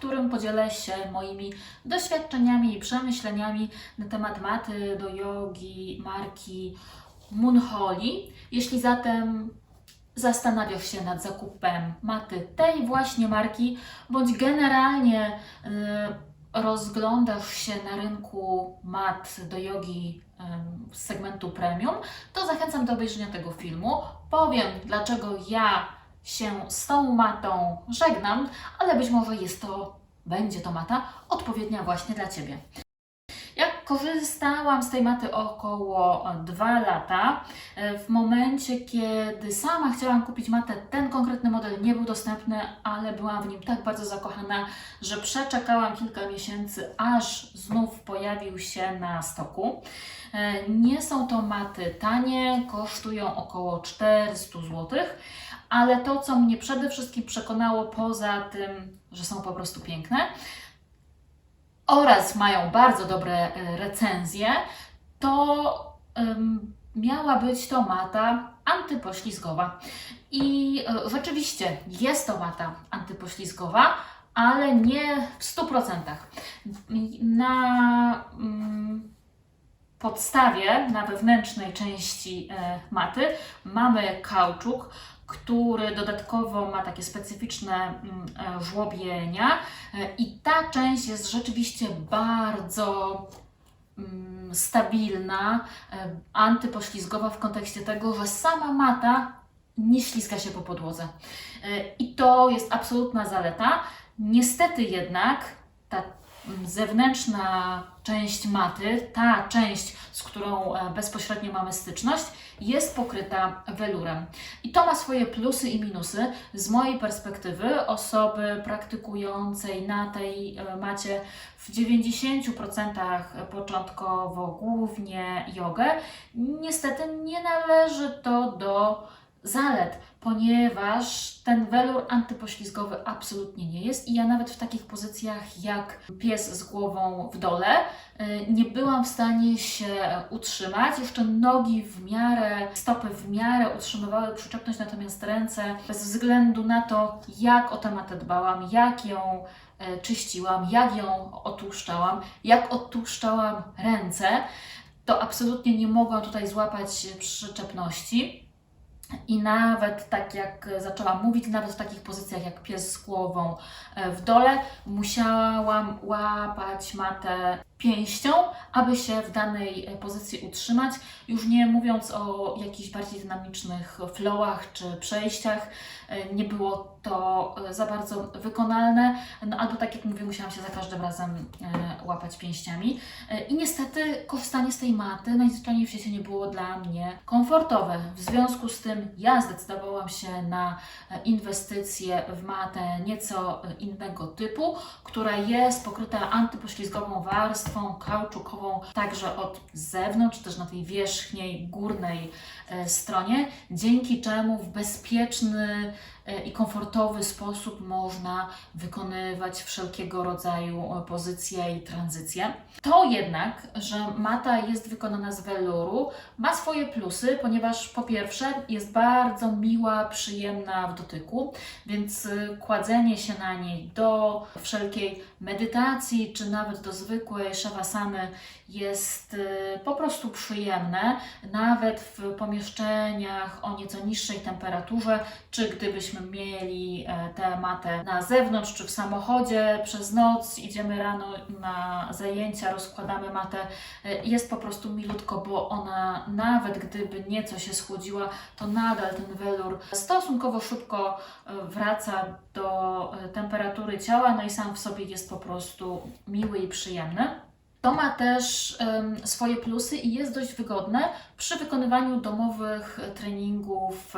którym podzielę się moimi doświadczeniami i przemyśleniami na temat maty do jogi marki Munholi. Jeśli zatem zastanawiasz się nad zakupem maty tej właśnie marki, bądź generalnie y, rozglądasz się na rynku mat do jogi y, z segmentu premium, to zachęcam do obejrzenia tego filmu. Powiem, dlaczego ja się z tą matą żegnam, ale być może jest to, będzie to mata odpowiednia właśnie dla Ciebie. Korzystałam z tej maty około 2 lata. E, W momencie, kiedy sama chciałam kupić matę, ten konkretny model nie był dostępny, ale byłam w nim tak bardzo zakochana, że przeczekałam kilka miesięcy, aż znów pojawił się na stoku. E, Nie są to maty tanie, kosztują około 400 zł, ale to, co mnie przede wszystkim przekonało, poza tym, że są po prostu piękne, oraz mają bardzo dobre e, recenzje, to em, miała być to mata antypoślizgowa. I e, rzeczywiście jest to mata antypoślizgowa, ale nie w 100%. Na mm, podstawie, na wewnętrznej części e, maty mamy kauczuk, który dodatkowo ma takie specyficzne mm, e, żłobienia E, i ta część jest rzeczywiście bardzo mm, stabilna, e, antypoślizgowa w kontekście tego, że sama mata nie ślizga się po podłodze. I to jest absolutna zaleta. Niestety jednak ta zewnętrzna część maty, ta część, z którą e, bezpośrednio mamy styczność, jest pokryta welurem. I to ma swoje plusy i minusy. Z mojej perspektywy, osoby praktykującej na tej e, macie w 90% początkowo głównie jogę, niestety nie należy to do zalet, ponieważ ten welur antypoślizgowy absolutnie nie jest i ja nawet w takich pozycjach jak pies z głową w dole y, nie byłam w stanie się utrzymać. Jeszcze nogi w miarę, stopy w miarę utrzymywały przyczepność, natomiast ręce bez względu na to, jak o tę matę dbałam, jak ją e, czyściłam, jak ją otłuszczałam, jak odtłuszczałam ręce, to absolutnie nie mogłam tutaj złapać przyczepności. I nawet tak jak zaczęłam mówić, nawet w takich pozycjach jak pies z głową e, w dole, musiałam łapać matę pięścią, aby się w danej e, pozycji utrzymać. Już nie mówiąc o jakichś bardziej dynamicznych flowach czy przejściach, e, nie było to e, za bardzo wykonalne, no albo tak jak mówię, musiałam się za każdym razem łapać pięściami. I niestety korzystanie z tej maty najzwyczajniej w świecie nie było dla mnie komfortowe. W związku z tym ja zdecydowałam się na inwestycje w matę nieco innego typu, która jest pokryta antypoślizgową warstwą kauczukową także od zewnątrz, też na tej wierzchniej, górnej e, stronie, dzięki czemu w bezpieczny i komfortowy sposób można wykonywać wszelkiego rodzaju e, pozycje i tranzycje. To jednak, że mata jest wykonana z weluru, ma swoje plusy, ponieważ po pierwsze jest bardzo miła, przyjemna w dotyku, więc y, kładzenie się na niej do wszelkiej medytacji, czy nawet do zwykłej szawasany jest po prostu przyjemne, nawet w pomieszczeniach o nieco niższej temperaturze, czy gdybyśmy mieli e, tę matę na zewnątrz, czy w samochodzie przez noc, idziemy rano na zajęcia, rozkładamy matę, e, jest po prostu milutko, bo ona nawet gdyby nieco się schłodziła, to nadal ten welur stosunkowo szybko e, wraca do temperatury ciała, no i sam w sobie jest po prostu miły i przyjemny. To ma też em, swoje plusy i jest dość wygodne przy wykonywaniu domowych treningów,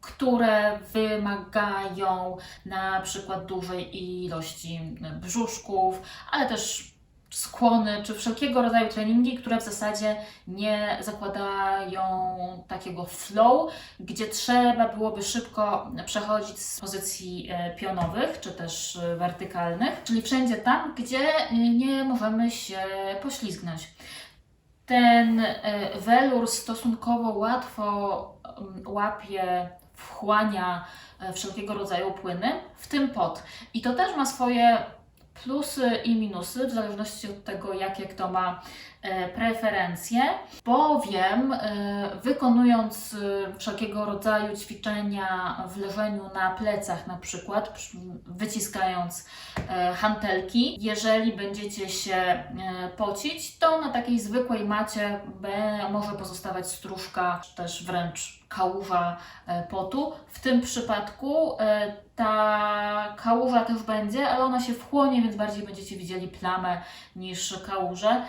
które wymagają na przykład dużej ilości brzuszków, ale też skłony, czy wszelkiego rodzaju treningi, które w zasadzie nie zakładają takiego flow, gdzie trzeba byłoby szybko przechodzić z pozycji e, pionowych, czy też e, wertykalnych, czyli wszędzie tam, gdzie e, nie możemy się poślizgnąć. Ten e, welur stosunkowo łatwo mm, łapie wchłania e, wszelkiego rodzaju płyny, w tym pot. I to też ma swoje plusy i minusy, w zależności od tego, jakie kto ma preferencje, bowiem e, wykonując e, wszelkiego rodzaju ćwiczenia w leżeniu na plecach, na przykład przy- wyciskając e, hantelki, jeżeli będziecie się e, pocić, to na takiej zwykłej macie może pozostawać stróżka, czy też wręcz kałuża e, potu. W tym przypadku e, ta kałuża też będzie, ale ona się wchłonie, więc bardziej będziecie widzieli plamę niż kałużę.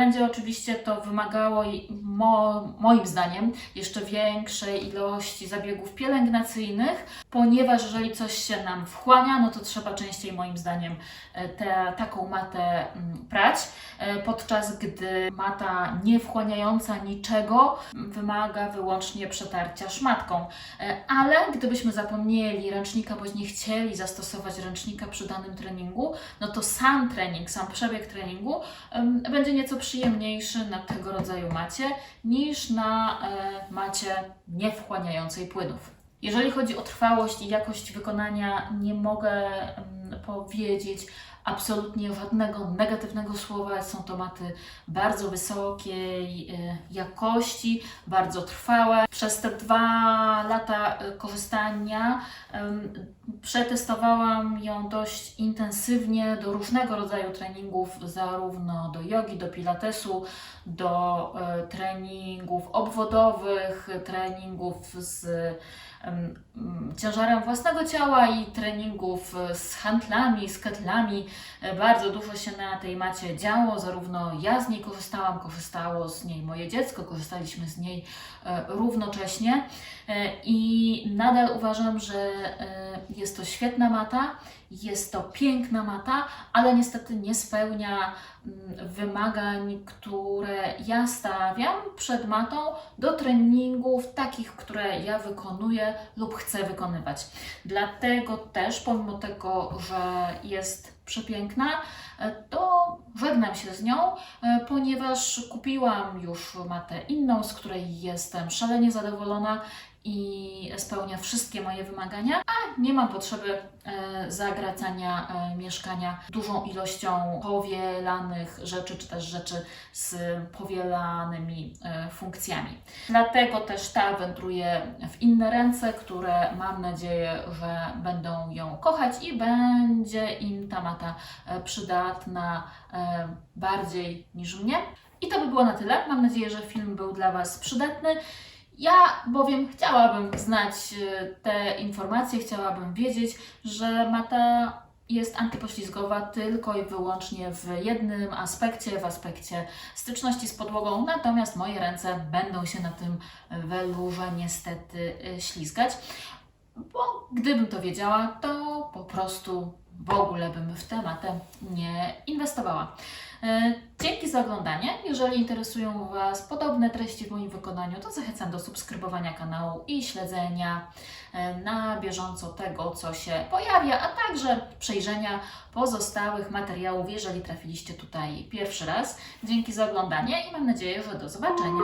Będzie oczywiście to wymagało, mo, moim zdaniem, jeszcze większej ilości zabiegów pielęgnacyjnych, ponieważ jeżeli coś się nam wchłania, no to trzeba częściej, moim zdaniem, e, tę taką matę mm, prać, e, podczas gdy mata niewchłaniająca niczego mm, wymaga wyłącznie przetarcia szmatką. E, Ale gdybyśmy zapomnieli ręcznika, bądź nie chcieli zastosować ręcznika przy danym treningu, no to sam trening, sam przebieg treningu będzie nieco przyjemniejszy na tego rodzaju macie niż na e, macie niewchłaniającej płynów. Jeżeli chodzi o trwałość i jakość wykonania, nie mogę em, powiedzieć absolutnie żadnego negatywnego słowa. Są to maty bardzo wysokiej e, jakości, bardzo trwałe. Przez te dwa lata e, korzystania przetestowałam ją dość intensywnie do różnego rodzaju treningów, zarówno do jogi, do pilatesu, do e, treningów obwodowych, treningów z ciężarem własnego ciała i treningów z handlami, z ketlami. E, Bardzo dużo się na tej macie działo, zarówno ja z niej korzystałam, korzystało z niej moje dziecko, korzystaliśmy z niej e, równocześnie E, i nadal uważam, że jest to świetna mata, jest to piękna mata, ale niestety nie spełnia mm, wymagań, które ja stawiam przed matą do treningów takich, które ja wykonuję lub chcę wykonywać. Dlatego też, pomimo tego, że jest przepiękna, e, to żegnam się z nią, e, ponieważ kupiłam już matę inną, z której jestem szalenie zadowolona i spełnia wszystkie moje wymagania, a nie mam potrzeby e, zagracania e, mieszkania dużą ilością powielanych rzeczy, czy też rzeczy z powielanymi e, funkcjami. Dlatego też ta wędruje w inne ręce, które mam nadzieję, że będą ją kochać i będzie im ta mata przydatna bardziej niż mnie. I to by było na tyle. Mam nadzieję, że film był dla Was przydatny. Ja bowiem chciałabym znać e, te informacje, chciałabym wiedzieć, że mata jest antypoślizgowa tylko i wyłącznie w jednym aspekcie, w aspekcie styczności z podłogą, natomiast moje ręce będą się na tym welurze niestety e, ślizgać, bo gdybym to wiedziała, to po prostu w ogóle bym w tę matę nie inwestowała. E, Dzięki za oglądanie. Jeżeli interesują Was podobne treści w moim wykonaniu, to zachęcam do subskrybowania kanału i śledzenia e, na bieżąco tego, co się pojawia, a także przejrzenia pozostałych materiałów, jeżeli trafiliście tutaj pierwszy raz. Dzięki za oglądanie i mam nadzieję, że do zobaczenia.